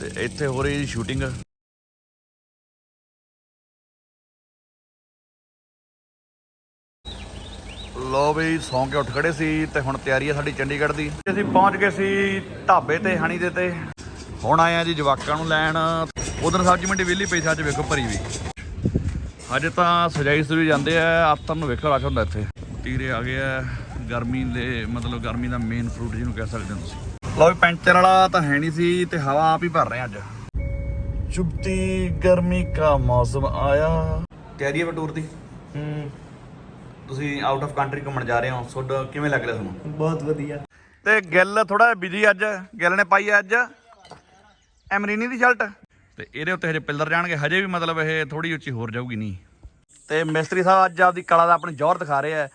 ਤੇ ਇੱਥੇ ਹੋ ਰਹੀ ਜੀ ਸ਼ੂਟਿੰਗ। ਲੋ ਵੀ ਸੌਂ ਕੇ ਉੱਠ ਖੜੇ ਸੀ ਤੇ ਹੁਣ ਤਿਆਰੀ ਹੈ ਸਾਡੀ ਚੰਡੀਗੜ੍ਹ ਦੀ। ਅਸੀਂ ਪਹੁੰਚ ਗਏ ਸੀ ਢਾਬੇ ਤੇ, ਹਣੀ ਦੇ ਤੇ। ਹੁਣ ਆਏ ਆ ਜੀ ਜਵਾਕਾਂ ਨੂੰ ਲੈਣ। ਉਧਰ ਸਬਜ਼ੀ ਮੰਡੀ ਵਿਹਲੀ ਪਈ ਸੀ, ਅੱਜ ਵੇਖੋ ਭਰੀ ਵੀ। ਅੱਜ ਤਾਂ ਸਜਾਈ ਸੁਰੀ ਜਾਂਦੇ ਆ ਆਤਰ ਨੂੰ ਵੇਖੋ ਰਸ਼ ਹੁੰਦਾ ਇੱਥੇ। ਤੀਰੇ ਆ ਗਏ ਆ, ਗਰਮੀ ਦੇ, ਮਤਲਬ ਗਰਮੀ ਦਾ ਮੇਨ ਫਰੂਟ ਜਿਹਨੂੰ ਕਹਿ ਸਕਦੇ ਹੋ ਤੁਸੀਂ। ਵੀ ਪੈਂਚਰ ਵਾਲਾ ਤਾਂ ਹੈ ਨਹੀਂ ਸੀ ਤੇ ਹਵਾ ਆਪ ਹੀ ਭਰ ਰਹੇ ਅੱਜ। ਚੁਬਤੀ ਗਰਮੀ ਦਾ ਮੌਸਮ ਆਇਆ। ਤਿਆਰੀ ਹੈ ਟੂਰ ਦੀ। ਹੂੰ। ਤੁਸੀਂ ਆਊਟ ਆਫ ਕੰਟਰੀ ਘੁੰਮਣ ਜਾ ਰਹੇ ਹੋ। ਤੁਹਾਡਾ ਕਿਵੇਂ ਲੱਗ ਰਿਹਾ ਤੁਹਾਨੂੰ? ਬਹੁਤ ਵਧੀਆ। ਤੇ ਗਿੱਲ ਥੋੜਾ ਬਿਜ਼ੀ ਅੱਜ। ਗਿੱਲ ਨੇ ਪਾਈ ਹੈ ਅੱਜ ਐਮਰੀਨੀ ਦੀ ਸ਼ਰਟ ਤੇ ਇਹਦੇ ਉੱਤੇ ਹਜੇ ਪਿੱਲਰ ਜਾਣਗੇ। ਹਜੇ ਵੀ ਮਤਲਬ ਇਹ ਥੋੜੀ ਉੱਚੀ ਹੋਰ ਜਾਊਗੀ ਨਹੀਂ ਤੇ ਮਿਸਤਰੀ ਸਾਹਿਬ ਅੱਜ ਆਪਦੀ ਕਲਾ ਦਾ ਆਪਣੀ ਜ਼ੋਰ ਦਿਖਾ ਰਹੇ ਆ।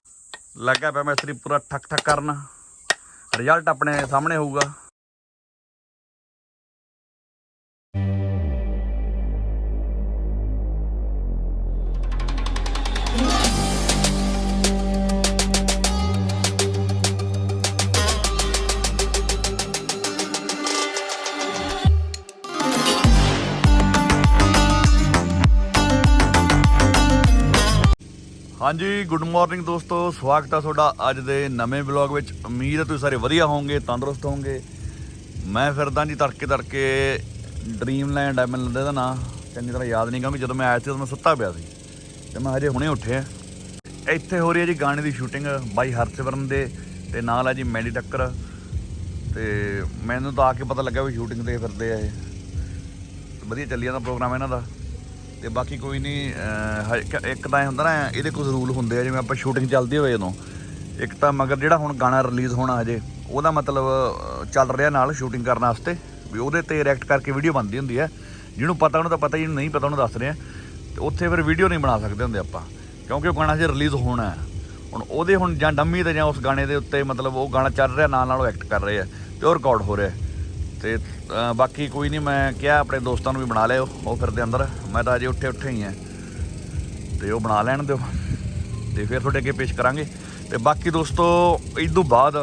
ਲੱਗਾ ਪਿਆ ਮਿਸਤਰੀ ਪੂਰਾ ਠੱਕ ਠੱਕ ਕਰਨ। ਰਿਜ਼ਲਟ ਆਪਣੇ ਸਾਹਮਣੇ ਹੋਊਗਾ। ਹਾਂਜੀ ਗੁੱਡ ਮਾਰਨਿੰਗ ਦੋਸਤੋ, ਸਵਾਗਤ ਹੈ ਤੁਹਾਡਾ ਅੱਜ ਦੇ ਨਵੇਂ ਵਲੌਗ ਵਿੱਚ। ਉਮੀਦ ਹੈ ਤੁਸੀਂ ਸਾਰੇ ਵਧੀਆ ਹੋਵੋਗੇ, ਤੰਦਰੁਸਤ ਹੋਵੋਗੇ। ਮੈਂ ਫਿਰਦਾ ਜੀ ਤੜਕੇ ਤੜਕੇ ਡ੍ਰੀਮਲੈਂਡ ਹੈ ਮੈਨੂੰ ਲੱਗਦਾ ਇਹਦਾ ਨਾਂ। ਚੰਗੀ ਤਰ੍ਹਾਂ ਯਾਦ ਨਹੀਂ, ਕਿਉਂਕਿ ਜਦੋਂ ਮੈਂ ਆਇਆ ਸੀ, ਉਦੋਂ ਮੈਂ ਸੁੱਤਾ ਪਿਆ ਸੀ। ਤੇ ਮੈਂ ਹਜੇ ਹੁਣੇ ਉੱਠਿਆ। ਇੱਥੇ ਹੋ ਰਹੀ ਹੈ ਜੀ ਗਾਣੇ ਦੀ ਸ਼ੂਟਿੰਗ ਬਾਈ ਹਰਸਿਮਰਨ ਦੇ ਤੇ ਨਾਲ ਹੈ ਜੀ ਮੈਡੀ ਟੱਕਰ। ਤੇ ਮੈਨੂੰ ਤਾਂ ਆ ਕੇ ਪਤਾ ਲੱਗਾ ਵੀ ਸ਼ੂਟਿੰਗ ਤੇ ਫਿਰਦੇ ਆ ਇਹ। ਵਧੀਆ ਚੱਲੀ ਜਾਂਦਾ ਪ੍ਰੋਗਰਾਮ ਇਹਨਾਂ ਦਾ। ਤੇ ਬਾਕੀ ਕੋਈ ਨਹੀਂ ਇੱਕ- ਤਾਂ ਇਹ ਹੁੰਦਾ ਨਾ, ਇਹਦੇ ਕੁਝ ਰੂਲ ਹੁੰਦੇ ਆ, ਜਿਵੇਂ ਆਪਾਂ ਸ਼ੂਟਿੰਗ ਚੱਲਦੀ ਹੋਵੇ ਜਦੋਂ ਇੱਕ ਤਾਂ ਮਗਰ ਜਿਹੜਾ ਹੁਣ ਗਾਣਾ ਰਿਲੀਜ਼ ਹੋਣਾ ਹਜੇ, ਉਹਦਾ ਮਤਲਬ ਚੱਲ ਰਿਹਾ ਨਾਲ ਸ਼ੂਟਿੰਗ ਕਰਨ ਵਾਸਤੇ, ਵੀ ਉਹਦੇ ਤੇ ਰਿਐਕਟ ਕਰਕੇ ਵੀਡੀਓ ਬਣਦੀ ਹੁੰਦੀ ਹੈ ਜਿਹਨੂੰ ਪਤਾ, ਉਹਨੂੰ ਤਾਂ ਪਤਾ ਜਿਹਨੂੰ ਨਹੀਂ ਪਤਾ, ਉਹਨੂੰ ਦੱਸ ਰਹੇ ਆ। ਤੇ ਉੱਥੇ ਫਿਰ ਵੀਡੀਓ ਨਹੀਂ ਬਣਾ ਸਕਦੇ ਹੁੰਦੇ ਆਪਾਂ, ਕਿਉਂਕਿ ਉਹ ਗਾਣਾ ਜੇ ਰਿਲੀਜ਼ ਹੋਣਾ ਹੈ। ਹੁਣ ਉਹਦੇ ਹੁਣ ਜਾਂ ਡੰਮੀ ਤੇ ਜਾਂ ਉਸ ਗਾਣੇ ਦੇ ਉੱਤੇ ਮਤਲਬ ਉਹ ਗਾਣਾ ਚੱਲ ਰਿਹਾ ਨਾਲ ਨਾਲ ਉਹ ਐਕਟ ਕਰ ਰਹੇ ਆ, ਤੇ ਉਹ ਰਿਕਾਰਡ ਹੋ ਰਿਹਾ। ਤੇ ਬਾਕੀ ਕੋਈ ਨਹੀਂ ਮੈਂ ਕਿਹਾ ਆਪਣੇ ਦੋਸਤਾਂ ਨੂੰ ਵੀ ਬਣਾ ਲਿਓ, ਉਹ ਫਿਰਦੇ ਅੰਦਰ। ਮੈਂ ਤਾਂ ਅਜੇ ਉੱਠੇ ਉੱਠੇ ਹੀ ਆ। ਤੇ ਉਹ ਬਣਾ ਲੈਣ ਦਿਓ। ਤੇ ਫਿਰ ਤੁਹਾਡੇ ਅੱਗੇ ਪੇਸ਼ ਕਰਾਂਗੇ। ਤੇ ਬਾਕੀ ਦੋਸਤੋ, ਇਸ ਤੋਂ ਬਾਅਦ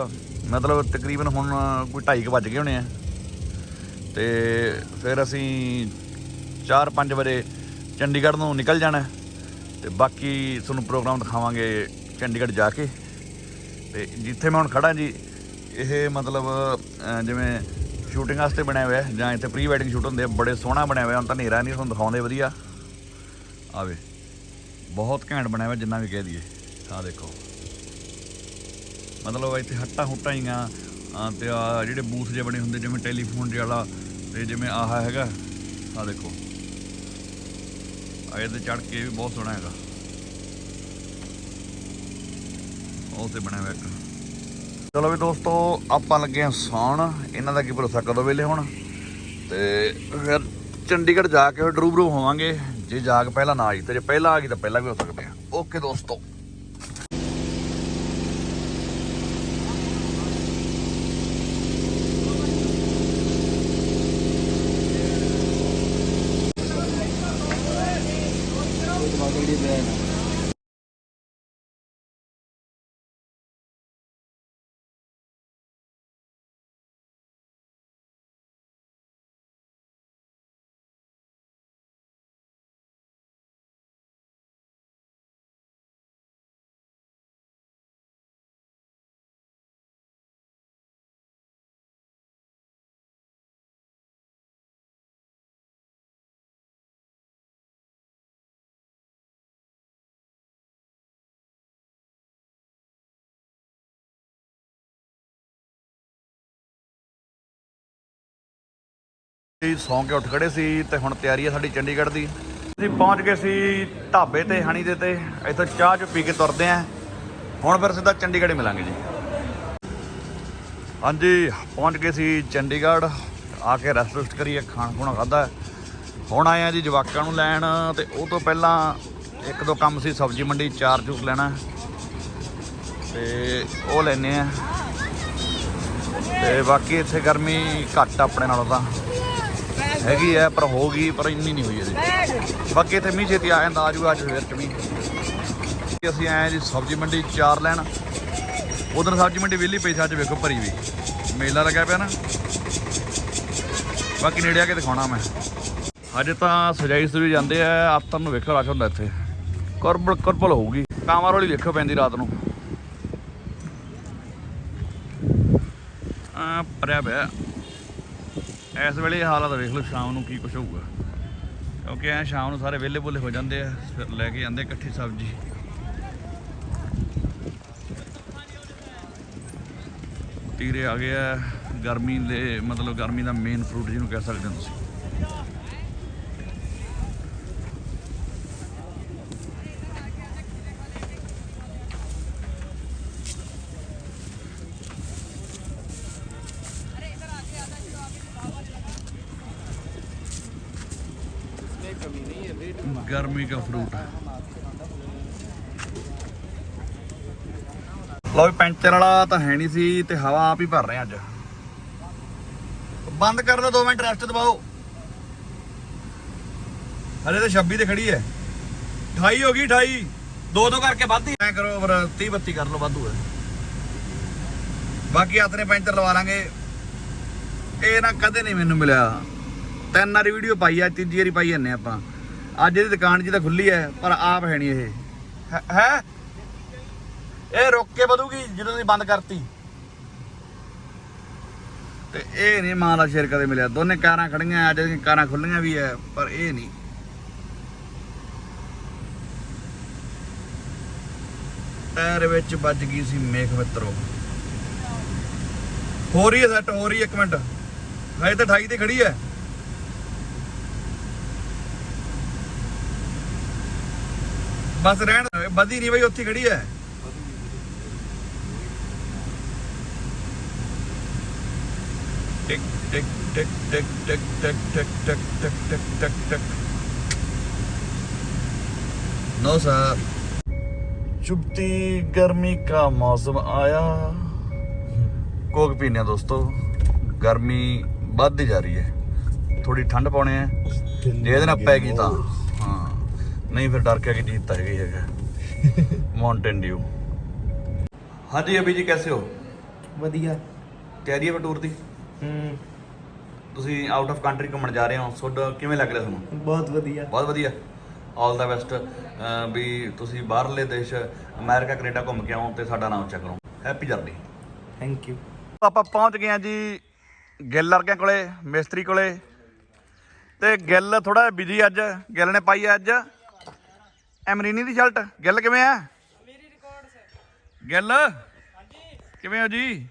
ਮਤਲਬ ਤਕਰੀਬਨ ਹੁਣ ਕੋਈ 2:30 ਵੱਜ ਗਏ ਹੋਣੇ ਆ। ਤੇ ਫਿਰ ਅਸੀਂ 4-5 ਵਜੇ ਚੰਡੀਗੜ੍ਹ ਨੂੰ ਨਿਕਲ ਜਾਣਾ। ਤੇ ਬਾਕੀ ਤੁਹਾਨੂੰ ਪ੍ਰੋਗਰਾਮ ਦਿਖਾਵਾਂਗੇ ਚੰਡੀਗੜ੍ਹ ਜਾ ਕੇ। ਤੇ ਜਿੱਥੇ ਮੈਂ ਹੁਣ ਖੜਾ ਜੀ, ਇਹ ਮਤਲਬ ਜਿਵੇਂ ਸ਼ੂਟਿੰਗ ਵਾਸਤੇ ਬਣਿਆ ਹੋਇਆ ਜਾਂ ਇੱਥੇ ਪ੍ਰੀ ਵੈਡਿੰਗ ਸ਼ੂਟ ਹੁੰਦੇ ਆ ਬੜੇ ਸੋਹਣਾ ਬਣਿਆ ਹੋਇਆ ਹੁਣ ਤਾਂ ਹਨੇਰਾ ਨਹੀਂ ਤੁਹਾਨੂੰ ਦਿਖਾਉਂਦੇ ਵਧੀਆ। ਆਵੇ ਬਹੁਤ ਘੈਂਟ ਬਣਿਆ ਹੋਇਆ ਜਿੰਨਾ ਵੀ ਕਹਿ ਦਈਏ। ਆਹ ਦੇਖੋ। ਮਤਲਬ ਇੱਥੇ ਹੱਟਾਂ ਹੁੱਟਾਂ ਹੀ ਆ। ਅਹ, ਤੇ ਆ ਜਿਹੜੇ ਬੂਥ ਜਿਹੇ ਬਣੇ ਹੁੰਦੇ ਜਿਵੇਂ ਟੈਲੀਫੋਨ ਦੇ ਵਾਲਾ ਤੇ ਜਿਵੇਂ ਆਹ ਹੈਗਾ ਆਹ ਦੇਖੋ। ਆ ਇਹਦੇ ਚੜ ਕੇ ਵੀ ਬਹੁਤ ਸੋਹਣਾ ਹੈਗਾ। ਉਹ ਤੇ ਬਣਿਆ ਹੋਇਆ ਇੱਕ। ਚਲੋ ਵੀ ਦੋਸਤੋ, ਆਪਾਂ ਲੱਗੇ ਹਾਂ ਸੌਣ ਇਹਨਾਂ ਦਾ ਕੀ ਭਰੋਸਾ ਕਦੋਂ ਵੇਲੇ ਹੁਣ? ਤੇ ਫਿਰ ਚੰਡੀਗੜ੍ਹ ਜਾ ਕੇ ਫਿਰ ਡਰੂਬਰੂ ਹੋਵਾਂਗੇ। ਜੇ ਜਾਗ ਪਹਿਲਾਂ ਨਾ ਆਈ, ਤੇ ਜੇ ਪਹਿਲਾਂ ਆ ਗਈ ਤਾਂ ਪਹਿਲਾਂ ਵੀ ਹੋ ਸਕਦੇ ਆ। ਓਕੇ ਦੋਸਤੋ। ਅਸੀਂ ਸੌਂ ਕੇ ਉੱਠ ਖੜੇ ਸੀ ਤੇ ਹੁਣ ਤਿਆਰੀ ਹੈ ਸਾਡੀ ਚੰਡੀਗੜ੍ਹ ਦੀ। ਅਸੀਂ ਪਹੁੰਚ ਗਏ ਸੀ ਢਾਬੇ ਤੇ, ਹਣੀ ਦੇ ਤੇ। ਇੱਥੋਂ ਚਾਹ ਚ ਪੀ ਕੇ ਤੁਰਦੇ ਆਂ। ਹੁਣ ਫਿਰ ਸਿੱਧਾ ਚੰਡੀਗੜ੍ਹ ਮਿਲਾਂਗੇ ਜੀ। ਹਾਂਜੀ, ਪਹੁੰਚ ਗਏ ਸੀ ਚੰਡੀਗੜ੍ਹ। ਆ ਕੇ ਰੈਸਟ ਰੁਸਟ ਕਰੀਏ ਖਾਣ ਖੁਣਾ ਖਾਦਾ ਹੁਣ ਆਏ ਆ ਜੀ ਜਵਾਕਾਂ ਨੂੰ ਲੈਣ ਤੇ ਉਹ ਤੋਂ ਪਹਿਲਾਂ ਇੱਕ ਦੋ ਕੰਮ ਸੀ, ਸਬਜ਼ੀ ਮੰਡੀ ਚਾਰ ਚੂਕ ਲੈਣਾ। ਤੇ ਉਹ ਲੈਨੇ ਆ। ਤੇ ਬਾਕੀ ਇੱਥੇ ਗਰਮੀ ਘੱਟ ਆ ਆਪਣੇ ਨਾਲੋਂ ਤਾਂ। ਹੈਗੀ ਐ ਪਰ ਹੋ ਗਈ, ਪਰ ਇੰਨੀ ਨਹੀਂ ਹੋਈ ਇਹਦੀ ਬਾਕੀ ਇੱਥੇ ਮੀਂਹ ਛੇਤੀ ਆ ਜਾਂਦਾ ਆਜੂ ਅੱਜ ਫੇਰ ਚ ਵੀ ਅਸੀਂ ਆਏ ਜੀ ਸਬਜ਼ੀ ਮੰਡੀ ਚਾਰ ਲੈਣ। ਉਧਰ ਸਬਜ਼ੀ ਮੰਡੀ ਵਿਹਲੀ ਪਈ ਸੀ, ਅੱਜ ਵੇਖੋ ਭਰੀ ਵੀ। ਮੇਲਾ ਲੱਗਿਆ ਪਿਆ ਨਾ। ਬਾਕੀ ਨੇੜੇ ਆ ਕੇ ਦਿਖਾਉਣਾ ਮੈਂ। ਹਜੇ ਤਾਂ ਸਜਾਈ ਸੁਜੀ ਜਾਂਦੇ ਆ ਆਤਰ ਨੂੰ ਵੇਖੋ ਰਸ਼ ਹੁੰਦਾ ਇੱਥੇ। ਕਰਬਲ ਕਰਬਲ ਹੋਊਗੀ। ਕਾਮਰ ਵਾਲੀ ਵੇਖੋ ਪੈਂਦੀ ਰਾਤ ਨੂੰ। ਆ ਪਰਿਆ ਪਿਆ। ਇਸ ਵੇਲੇ ਇਹ ਹਾਲਾਤ ਵੇਖ ਲਓ ਸ਼ਾਮ ਨੂੰ ਕੀ ਕੁਝ ਹੋਊਗਾ। ਕਿਉਂਕਿ ਐ ਸ਼ਾਮ ਨੂੰ ਸਾਰੇ ਵਿਹਲੇ ਬੁੱਲੇ ਹੋ ਜਾਂਦੇ ਆ, ਫਿਰ ਲੈ ਕੇ ਜਾਂਦੇ ਇਕੱਠੀ ਸਬਜ਼ੀ। ਤੀਰੇ ਆ ਗਏ ਆ, ਗਰਮੀ ਦੇ ਮਤਲਬ ਗਰਮੀ ਦਾ ਮੇਨ ਫਰੂਟ ਜਿਹਨੂੰ ਕਹਿ ਸਕਦੇ ਹੋ ਤੁਸੀਂ। गर्मी का फ्रूट ਲਓ ਵੀ ਪੈਂਚਰ ਵਾਲਾ ਤਾਂ ਹੈ ਨਹੀਂ ਸੀ ਤੇ ਹਵਾ ਆਪ ਹੀ ਭਰ ਰਹੇ ਹਾਂ ਅੱਜ ਬੰਦ ਕਰ ਦੋ 2 ਮਿੰਟ ਰੈਸਟ ਦਬਾਓ ਹਲੇ ਤਾਂ 26 ਤੇ ਖੜੀ ਹੈ 28 ਹੋ ਗਈ 28 ਦੋ ਦੋ ਕਰਕੇ ਵੱਧ ਹੀ ਐ ਕਰੋ ਫਿਰ 30 32 ਕਰ ਲਓ ਵਾਧੂ ਹੈ ਬਾਕੀ ਹੱਥ ਨੇ ਪੈਂਚਰ ਲਵਾ ਲਾਂਗੇ ਇਹ ਨਾ ਕਦੇ ਨਹੀਂ ਮੈਨੂੰ ਮਿਲਿਆ ਤਿੰਨ ਵਾਰੀ ਵੀਡੀਓ ਪਾਈ ਆ ਤੀਜੀ ਵਾਰੀ ਪਾਈ ਜਾਂਦੇ ਆਪਾਂ। ਅੱਜ ਇਹਦੀ ਦੁਕਾਨ ਜੀ ਤਾਂ ਖੁੱਲੀ ਹੈ ਪਰ ਆਪ ਹੈ ਨਹੀਂ ਇਹ। ਹੈ- ਇਹ ਰੁੱਕ ਕੇ ਵਧੂਗੀ ਜਦੋਂ ਦੀ ਬੰਦ ਕਰਤੀ। ਤੇ ਇਹ ਨਹੀਂ ਮਾਂ ਦਾ ਸ਼ੇਰ ਕਦੇ ਮਿਲਿਆ। ਦੋਨੇ ਕਾਰਾਂ ਖੜੀਆਂ ਅੱਜ ਦੀਆਂ ਕਾਰਾਂ ਖੁੱਲੀਆਂ ਵੀ ਐ ਪਰ ਇਹ ਨਹੀਂ ਟਾਇਰ ਵਿੱਚ ਵੱਜ ਗਈ ਸੀ ਮੇਖ ਮਿੱਤਰੋ। ਹੋ ਰਹੀ ਹੈ ਸੈੱਟ ਹੋ ਰਹੀ ਹੈ ਇੱਕ ਮਿੰਟ। ਹਜੇ ਤਾਂ 28 ਤੇ ਖੜੀ ਹੈ। ਬਸ ਰਹਿਣ ਵਧੀ ਨਹੀਂ ਬਈ ਉੱਥੇ ਹੀ ਖੜੀ ਹੈ ਟਿਕ ਟਿਕ ਟਿਕ ਟਿਕ ਟਿਕ ਟਿਕ ਟਿਕ ਟਿਕ ਟਿਕ ਟਿਕ ਟਿਕ ਟਿਕ नो सर चुभती गर्मी का मौसम आया ਕੋਕ ਪੀਨੇ ਆ ਦੋਸਤੋ ਗਰਮੀ ਵੱਧਦੀ ਜਾ ਰਹੀ ਹੈ ਥੋੜੀ ਠੰਡ ਪਾਉਣੇ ਆ ਜੇ ਇਹਦੇ ਨਾਲ ਪੈ ਗਈ ਤਾਂ ਹਾਂ ਨਹੀਂ ਫਿਰ ਡਰ ਕੇ ਕਿ ਜੀਤ ਤਾਂ ਹੈਗਾ ਹੈਗਾ। ਮਾਊਂਟੇਨ ਡਿਊ ਹਾਂਜੀ ਅਭੀ ਜੀ ਕੈਸੇ ਹੋ? ਵਧੀਆ। ਤਿਆਰੀ ਹੈ ਟੂਰ ਦੀ? ਹੂੰ। ਤੁਸੀਂ ਆਊਟ ਆਫ ਕੰਟਰੀ ਘੁੰਮਣ ਜਾ ਰਹੇ ਹੋ ਤੁਹਾਡਾ ਕਿਵੇਂ ਲੱਗ ਰਿਹਾ ਤੁਹਾਨੂੰ? ਬਹੁਤ ਵਧੀਆ। ਬਹੁਤ ਵਧੀਆ। ਆਲ ਦਾ ਬੈਸਟ ਵੀ ਤੁਸੀਂ ਬਾਹਰਲੇ ਦੇਸ਼ ਅਮਰੀਕਾ ਕੈਨੇਡਾ ਘੁੰਮ ਕੇ ਆਓ ਤੇ ਸਾਡਾ ਨਾਮ ਉੱਚਾ ਕਰੋ। ਹੈਪੀ ਜਰਨੀ ਥੈਂਕ ਯੂ ਆਪਾਂ ਪਹੁੰਚ ਗਏ ਆ ਜੀ ਗਿੱਲ ਵਰਗਿਆਂ ਕੋਲੇ ਮਿਸਤਰੀ ਕੋਲੇ। ਤੇ ਗਿੱਲ ਥੋੜਾ ਬਿਜ਼ੀ ਅੱਜ। ਗਿੱਲ ਨੇ ਪਾਈ ਅੱਜ। ਐਮਰੀਨੀ ਦੀ ਸ਼ਰਟ। ਗਿੱਲ ਕਿਵੇਂ ਆ? ਮੇਰੀ ਰਿਕਾਰਡ ਸਰ। ਗਿੱਲ? ਹਾਂਜੀ। ਕਿਵੇਂ ਹੋ ਜੀ?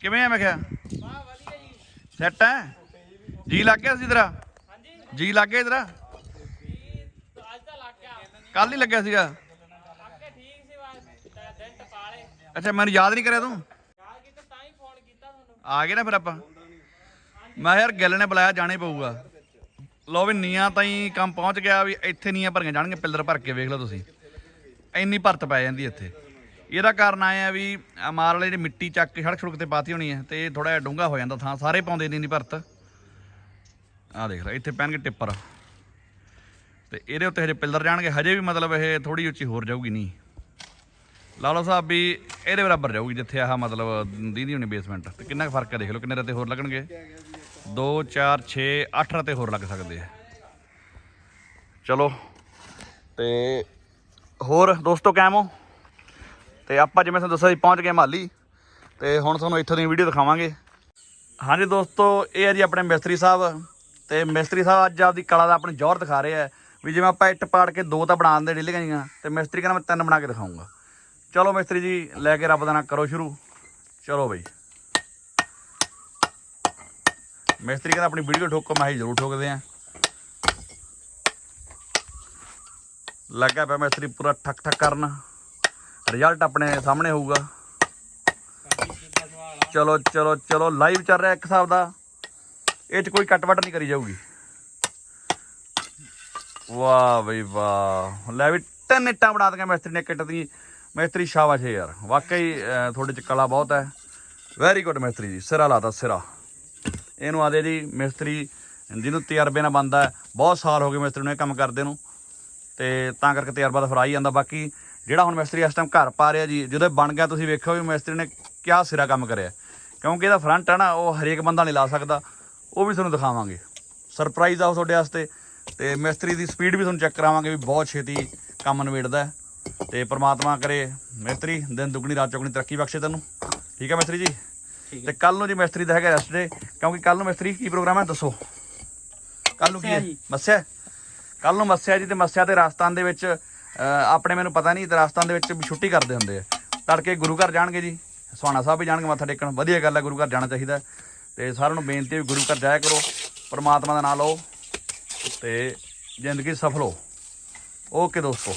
ਕਿਵੇਂ ਆ ਮੈਂ ਕਿਹਾ? ਵਾਹ ਵਧੀਆ ਜੀ। ਸੈੱਟ ਹੈ? ਜੀ ਲੱਗ ਗਿਆ ਸੀ ਤੇਰਾ? ਹਾਂਜੀ। ਜੀ ਲੱਗ ਗਿਆ ਤੇਰਾ? ਅੱਜ ਤਾਂ ਲੱਗ ਗਿਆ। ਕੱਲ ਹੀ ਲੱਗਿਆ ਸੀਗਾ? ਲੱਗ ਕੇ ਠੀਕ ਸੀ ਬਸ। ਦਿਨ ਟਪਾ ਲਏ। ਅੱਛਾ ਮੈਨੂੰ ਯਾਦ ਨਹੀਂ ਕਰਿਆ ਤੂੰ? ਯਾਦ ਕੀਤਾ ਤਾਂ ਹੀ ਫੋਨ ਕੀਤਾ ਤੁਹਾਨੂੰ। ਆ ਗਏ ਨਾ ਫਿਰ ਆਪਾਂ। ਮੈਂ ਯਾਰ ਗਿੱਲ ਨੇ ਬੁਲਾਇਆ ਜਾਣਾ ਹੀ ਪਊਗਾ। ਲੋ ਵੀ ਨੀਆਂ ਤਾਂ ਹੀ ਕੰਮ ਪਹੁੰਚ ਗਿਆ ਵੀ ਇੱਥੇ ਨੀਆਂ ਭਰੀਆਂ ਜਾਣਗੀਆਂ, ਪਿੱਲਰ ਭਰ ਕੇ ਵੇਖ ਲਓ ਤੁਸੀਂ। ਇੰਨੀ ਭਰਤ ਪੈ ਜਾਂਦੀ ਇੱਥੇ। ਇਹਦਾ ਕਾਰਨ ਆਇਆ ਆ ਵੀ ਆਹ ਮਾਰ ਵਾਲੇ ਜਿਹੜੀ ਮਿੱਟੀ ਚੱਕ ਕੇ ਸੜਕ ਸੜਕ ਤੇ ਪਾਤੀ ਹੋਣੀ ਹੈ ਤੇ ਥੋੜਾ ਜਿਹਾ ਡੂੰਘਾ ਹੋ ਜਾਂਦਾ ਥਾਂ, ਸਾਰੇ ਪਾਉਂਦੇ ਨਹੀਂ ਨਹੀਂ ਭਰਤ। ਆਹ ਦੇਖ ਲੈ, ਇੱਥੇ ਪੈਣਗੇ ਟਿੱਪਰ। ਤੇ ਇਹਦੇ ਉੱਤੇ ਹਜੇ ਪਿੱਲਰ ਜਾਣਗੇ, ਹਜੇ ਵੀ ਮਤਲਬ ਇਹ ਥੋੜੀ ਉੱਚੀ ਹੋਰ ਜਾਊਗੀ ਨਹੀਂ। ਲਾ ਲਓ ਸਾਹਿਬ ਵੀ ਇਹਦੇ ਬਰਾਬਰ ਜਾਊਗੀ, ਜਿੱਥੇ ਆਹ ਮਤਲਬ ਦੀਦੀ ਹੋਣੀ ਬੇਸਮੈਂਟ ਤੇ ਕਿੰਨਾ ਕੁ ਫ਼ਰਕ ਹੈ ਦੇਖ ਲਓ ਕਿੰਨੇ ਰਤੇ ਹੋਰ ਲੱਗਣਗੇ। 2 4 6 8 ਰਤੇ ਹੋਰ ਲੱਗ ਸਕਦੇ ਆ। ਚਲੋ, ਤੇ ਹੋਰ ਦੋਸਤੋ ਕੈਮ ਹੋ? ਤੇ ਆਪਾਂ ਜਿਵੇਂ ਤੁਹਾਨੂੰ ਦੱਸਿਆ ਸੀ, ਪਹੁੰਚ ਗਏ ਮਾਲੀ। ਤੇ ਹੁਣ ਤੁਹਾਨੂੰ ਇੱਥੋਂ ਦੀ ਵੀਡੀਓ ਦਿਖਾਵਾਂਗੇ। ਹਾਂਜੀ ਦੋਸਤੋ, ਇਹ ਹੈ ਜੀ ਆਪਣੇ ਮਿਸਤਰੀ ਸਾਹਿਬ। ਤੇ ਮਿਸਤਰੀ ਸਾਹਿਬ ਅੱਜ ਆਪਦੀ ਕਲਾ ਦਾ ਆਪਣੇ ਜੋਰ ਦਿਖਾ ਰਹੇ ਆ। ਵੀ ਜਿਵੇਂ ਆਪਾਂ ਇੱਟ ਪਾੜ ਕੇ ਦੋ ਤਾਂ ਬਣਾ ਦਿੰਦੇ ਡਿੱਲੀਆਂ ਜੀਆਂ ਤੇ ਮਿਸਤਰੀ ਕਹਿੰਦਾ ਮੈਂ ਤਿੰਨ ਬਣਾ ਕੇ ਦਿਖਾਉਂਗਾ। ਚਲੋ ਮਿਸਤਰੀ ਜੀ, ਲੈ ਕੇ ਰੱਬ ਦਾ ਨਾਂ ਕਰੋ ਸ਼ੁਰੂ। ਚਲੋ ਬਈ। ਮਿਸਤਰੀ ਕਹਿੰਦਾ ਆਪਣੀ ਵੀਡੀਓ ਠੋਕੋ, ਮੈਂ ਹੀ ਜ਼ਰੂਰ ਠੋਕਦੇ ਆ। ਲੱਗਾ ਪਿਆ ਮਿਸਤਰੀ ਪੂਰਾ ਠੱਕ ਠੱਕ ਕਰਨ। ਰਿਜ਼ਲਟ ਆਪਣੇ ਸਾਹਮਣੇ ਹੋਊਗਾ। ਚਲੋ ਚਲੋ ਚਲੋ ਲਾਈਵ ਚੱਲ ਰਿਹਾ ਇੱਕ ਹਿਸਾਬ ਦਾ। ਇਹ ਚ ਕੋਈ ਕੱਟ ਵੱਟ ਨਹੀਂ ਕਰੀ ਜਾਊਗੀ। ਵਾਹ ਬਈ ਵਾਹ। ਲੈ ਵੀ ਤਿੰਨ ਇੱਟਾਂ ਬਣਾ ਦਿੱਤੀਆਂ ਮਿਸਤਰੀ ਨੇ ਕਿੱਟ ਦੀ। ਮਿਸਤਰੀ ਸ਼ਾਬਾਸ਼ ਹੈ ਯਾਰ। ਵਾਕਈ ਤੁਹਾਡੇ ਚ ਕਲਾ ਬਹੁਤ ਹੈ। ਵੈਰੀ ਗੁੱਡ ਮਿਸਤਰੀ ਜੀ। ਸਿਰਾ ਲਾਤਾ ਸਿਰਾ। ਇਹਨੂੰ ਆਦੇ ਜੀ ਮਿਸਤਰੀ ਜਿਹਨੂੰ ਤਜਰਬੇ ਨਾਲ ਬੰਦਾ ਬਹੁਤ ਸਾਲ ਹੋ ਗਏ ਮਿਸਤਰੀ ਨੂੰ ਇਹ ਕੰਮ ਕਰਦੇ ਨੂੰ, ਤੇ ਤਾਂ ਕਰਕੇ ਤਜਰਬਾ ਤਾਂ ਫਿਰ ਹੀ ਜਾਂਦਾ। ਬਾਕੀ ਜਿਹੜਾ ਹੁਣ ਮਿਸਤਰੀ ਇਸ ਟਾਈਮ ਘਰ ਪਾ ਰਿਹਾ ਜੀ, ਜਦੋਂ ਬਣ ਗਿਆ, ਤੁਸੀਂ ਵੇਖੋ ਵੀ ਮਿਸਤਰੀ ਨੇ ਕਿਆ ਸਿਰਾ ਕੰਮ ਕਰਿਆ। ਕਿਉਂਕਿ ਇਹਦਾ ਫਰੰਟ ਹੈ ਨਾ, ਉਹ ਹਰੇਕ ਬੰਦਾ ਨਹੀਂ ਲਾ ਸਕਦਾ, ਉਹ ਵੀ ਤੁਹਾਨੂੰ ਦਿਖਾਵਾਂਗੇ। ਸਰਪ੍ਰਾਈਜ਼ ਆ ਉਹ ਤੁਹਾਡੇ ਵਾਸਤੇ, ਤੇ ਮਿਸਤਰੀ ਦੀ ਸਪੀਡ ਵੀ ਤੁਹਾਨੂੰ ਚੈੱਕ ਕਰਾਵਾਂਗੇ ਵੀ ਬਹੁਤ ਛੇਤੀ ਕੰਮ ਨਿਬੇੜਦਾ ਹੈ। ਤੇ ਪ੍ਰਮਾਤਮਾ ਕਰੇ ਮਿਸਤਰੀ, ਦਿਨ ਦੁਗਣੀ, ਰਾਤ ਚੌਗਣੀ ਤਰੱਕੀ ਬਖਸ਼ੇ ਤੈਨੂੰ। ਠੀਕ ਹੈ ਮਿਸਤਰੀ ਜੀ? ਤੇ ਕੱਲ ਨੂੰ ਜੀ ਮਿਸਤਰੀ ਦਾ ਹੈਗਾ ਰੈਸਟ ਡੇ ਕਿਉਂਕਿ ਕੱਲ ਨੂੰ ਮਿਸਤਰੀ ਕੀ ਪ੍ਰੋਗਰਾਮ ਹੈ ਦੱਸੋ। ਕੱਲ ਨੂੰ ਕੀ ਹੈ? ਮੱਸਿਆ ਕੱਲ ਨੂੰ ਮੱਸਿਆ ਜੀ ਤੇ ਮੱਸਿਆ ਤੇ ਰਾਜਸਥਾਨ ਦੇ ਵਿੱਚ ਆਪਣੇ ਮੈਨੂੰ ਪਤਾ ਨਹੀਂ ਰਾਜਸਥਾਨ ਦੇ ਵਿੱਚ ਛੁੱਟੀ ਕਰਦੇ ਹੁੰਦੇ ਆ। ਤੜਕੇ ਗੁਰੂ ਘਰ ਜਾਣਗੇ ਜੀ ਸੁਹਾਣਾ ਸਾਹਿਬ ਵੀ ਜਾਣਗੇ ਮੱਥਾ ਟੇਕਣ। ਵਧੀਆ ਗੱਲ ਹੈ ਗੁਰੂ ਘਰ ਜਾਣਾ ਚਾਹੀਦਾ। ਤੇ ਸਾਰਿਆਂ ਨੂੰ ਬੇਨਤੀ ਹੈ ਵੀ ਗੁਰੂ ਘਰ ਜਾਇਆ ਕਰੋ ਪਰਮਾਤਮਾ ਦਾ ਨਾਮ ਲਓ ਤੇ ਜ਼ਿੰਦਗੀ ਸਫਲ ਹੋ। ਓਕੇ ਦੋਸਤੋ।